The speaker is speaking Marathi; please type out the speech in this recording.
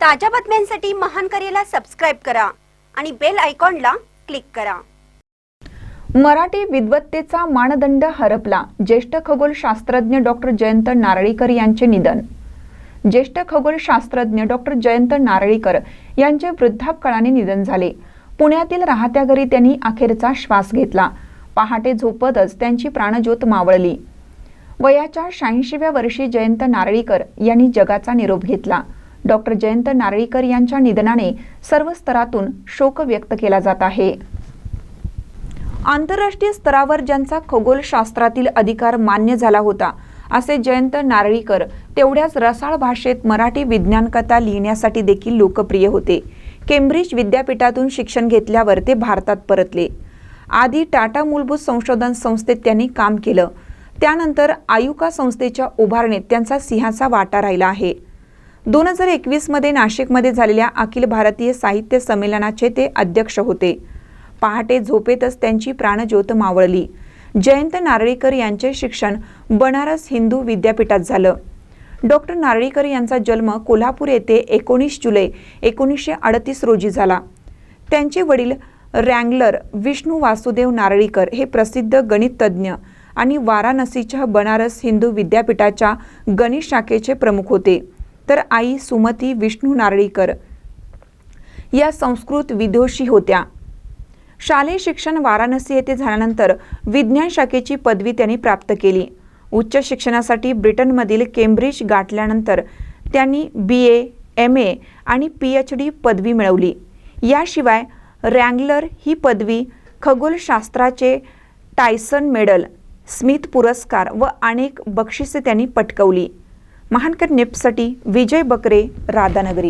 ताज्या बातम्यांसाठी महान करेला सबस्क्राईब करा आणि बेल आयकॉनला क्लिक करा. मराठी विद्वत्तेचा मानदंड हरपला ज्येष्ठ खगोलशास्त्रज्ञ डॉक्टर जयंत नारळीकर यांचे निधन. ज्येष्ठ खगोलशास्त्रज्ञ डॉक्टर जयंत नारळीकर यांचे वृद्धापकाळाने निधन झाले. पुण्यातील राहत्या घरी त्यांनी अखेरचा श्वास घेतला. पहाटे झोपतच त्यांची प्राणज्योत मावळली. वयाच्या शहाऐंशीव्या वर्षी जयंत नारळीकर यांनी जगाचा निरोप घेतला. डॉक्टर जयंत नारळीकर यांच्या निधनाने सर्व स्तरातून शोक व्यक्त केला जात आहे. आंतरराष्ट्रीय स्तरावर ज्यांचा खगोलशास्त्रातील अधिकार मान्य झाला होता असे जयंत नारळीकर तेवढ्याच रसाळ भाषेत मराठी विज्ञान कथा लिहिण्यासाठी देखील लोकप्रिय होते. केम्ब्रिज विद्यापीठातून शिक्षण घेतल्यावर ते भारतात परतले. आधी टाटा मूलभूत संशोधन संस्थेत त्यांनी काम केलं. त्यानंतर आयुका संस्थेच्या उभारणीत त्यांचा सिंहाचा वाटा राहिला आहे. दोन हजार एकवीसमध्ये नाशिकमध्ये झालेल्या अखिल भारतीय साहित्य संमेलनाचे ते अध्यक्ष होते. पहाटे झोपेतच त्यांची प्राणज्योत मावळली. जयंत नारळीकर यांचे शिक्षण बनारस हिंदू विद्यापीठात झालं. डॉक्टर नारळीकर यांचा जन्म कोल्हापूर येथे एकोणीस जुलै एकोणीसशे अडतीस रोजी झाला. त्यांचे वडील रँगलर विष्णू वासुदेव नारळीकर हे प्रसिद्ध गणिततज्ज्ञ आणि वाराणसीच्या बनारस हिंदू विद्यापीठाच्या गणित शाखेचे प्रमुख होते. तर आई सुमती विष्णू नारळीकर. या संस्कृत विदोषी होत्या. शालेय शिक्षण वाराणसी येथे झाल्यानंतर विज्ञान शाखेची पदवी त्यांनी प्राप्त केली. उच्च शिक्षणासाठी ब्रिटनमधील केम्ब्रिज गाठल्यानंतर त्यांनी बी ए एम ए आणि पी एच डी पदवी मिळवली. याशिवाय रँगलर ही पदवी खगोलशास्त्राचे टायसन मेडल स्मिथ पुरस्कार व अनेक बक्षिसे त्यांनी पटकवली. महानकर नेपसाठी विजय बकरे राधानगरी.